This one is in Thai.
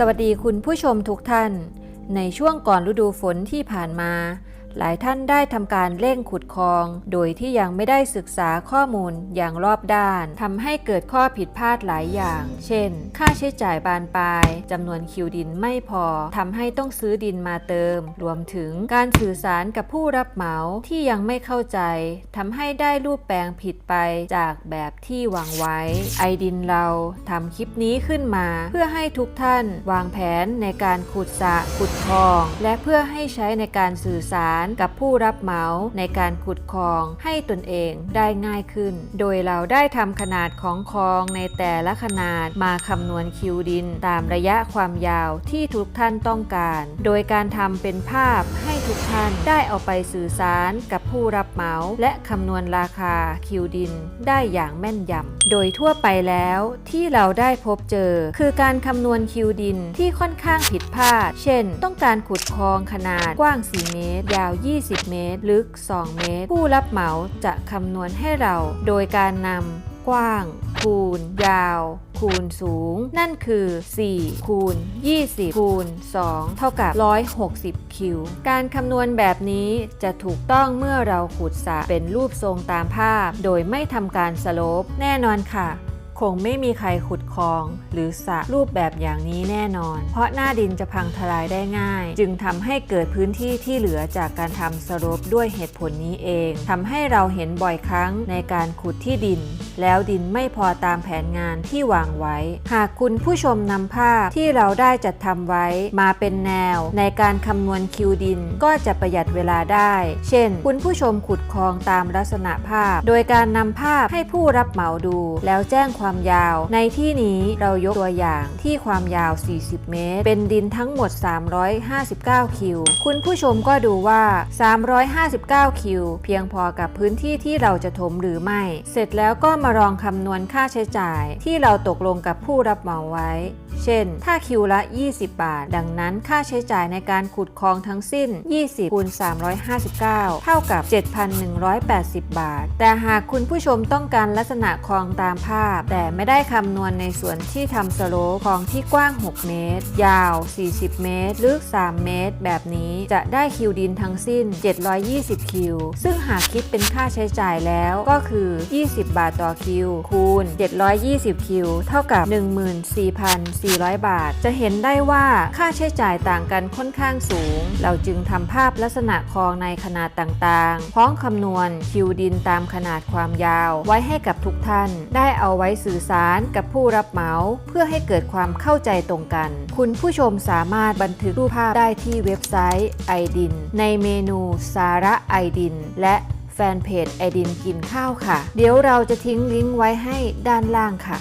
สวัสดีคุณผู้ชมทุกท่าน ในช่วงก่อนฤดูฝนที่ผ่านมา หลายท่านได้ทำการเร่งขุดคลอง โดยที่ยังไม่ได้ศึกษาข้อมูลอย่างรอบด้านทำให้เกิดข้อผิดพลาดหลายอย่าง เช่น ค่าใช้จ่ายบานปลายจำนวนคิวดินไม่พอทำให้ต้องซื้อดินมาเติม รวมถึงการสื่อสารกับผู้รับเหมาที่ยังไม่เข้าใจทำให้ได้รูปแปลงผิดไปจากแบบที่วางไว้ ไอดินเราทำคลิปนี้ขึ้นมา เพื่อให้ทุกท่านวางแผนในการขุดสระขุดคลอง และเพื่อให้ใช้ในการสื่อสารกับผู้รับเหมาในการขุดคลองให้ตนเองได้ง่ายขึ้น โดยเราได้ทำขนาดของคลองในแต่ละขนาดมาคำนวณคิวดิน ตามระยะความยาวที่ทุกท่านต้องการ โดยการทำเป็นภาพให้ ทุกท่านได้เอาไปสื่อสารกับผู้รับเหมา และคำนวณราคาคิวดิน ได้อย่างแม่นยำ โดยทั่วไปแล้วที่เราได้พบเจอ คือการคำนวณคิวดินที่ค่อนข้างผิดพลาด เช่น ต้องการขุดคลองขนาดกว้าง 4 เมตร ยาว 20 เมตร ลึก 2 เมตร ผู้รับเหมาจะคำนวณให้เรา โดยการนำกว้าง คูณ ยาว คูณสูง นั่นคือ 4 คูณ 20 คูณ 2 เท่ากับ 160 คิว การคำนวณแบบนี้จะถูกต้องเมื่อเราขุดสระเป็นรูปทรงตามภาพ โดยไม่ทำการสโลป แน่นอนค่ะ คงไม่มีใครขุดคลอง หรือสระรูปแบบอย่างนี้แน่นอน เพราะหน้าดินจะพังทลายได้ง่าย จึงทำให้เกิดพื้นที่ที่เหลือจากการทำสโลปด้วยเหตุผลนี้เองทำให้เราเห็นบ่อยครั้งในการขุดที่ดิน แล้วดินไม่พอตามแผนงานที่วางไว้ หากคุณผู้ชมนำภาพที่เราได้จัดทำไว้มาเป็นแนว ในการคำนวณคิวดินก็จะประหยัดเวลาได้ เช่น คุณผู้ชมขุดคลองตามลักษณะภาพ โดยการนำภาพให้ผู้รับเหมาดู แล้วแจ้งความยาว ในที่นี้เรายกตัวอย่างที่ความยาว 40 เมตร เป็นดินทั้งหมด 359 คิว คุณผู้ชมก็ดูว่า 359 คิว เพียงพอกับพื้นที่ที่เราจะถมหรือไม่ เสร็จแล้วก็มาลองคำนวณค่าใช้จ่าย ที่เราตกลงกับผู้รับเหมาไว้ เช่น ถ้าคิวละ 20 บาท ดังนั้นค่าใช้จ่ายในการขุดคลองทั้งสิ้น 20คูณ359 เท่ากับ 7,180 บาท แต่หากคุณผู้ชมต้องการลักษณะคลองตามภาพ แต่ไม่ได้คำนวณในส่วนที่ทำสโลปคลองที่กว้าง 6 เมตร ยาว 40 เมตร ลึก 3 เมตร แบบนี้จะได้คิวดินทั้งสิ้น 720 คิว ซึ่งหากคิดเป็นค่าใช้จ่ายแล้วก็คือ 20 บาทต่อคิว คูณ 720 คิว เท่ากับ 14,400บาท จะเห็นได้ว่าค่าใช้จ่ายต่างกันค่อนข้างสูง เราจึงทำภาพลักษณะคลองในขนาดต่างๆ พร้อมคำนวณคิวดินตามขนาดความยาว ไว้ให้กับทุกท่าน ได้เอาไว้สื่อสารกับผู้รับเหมาเพื่อให้เกิดความเข้าใจตรงกัน คุณผู้ชมสามารถบันทึกรูปภาพได้ที่เว็บไซต์ไอดินในเมนูสาระไอดิน และแฟนเพจไอดินกินข้าวค่ะ เดี๋ยวเราจะทิ้งลิงก์ไว้ให้ด้านล่างค่ะ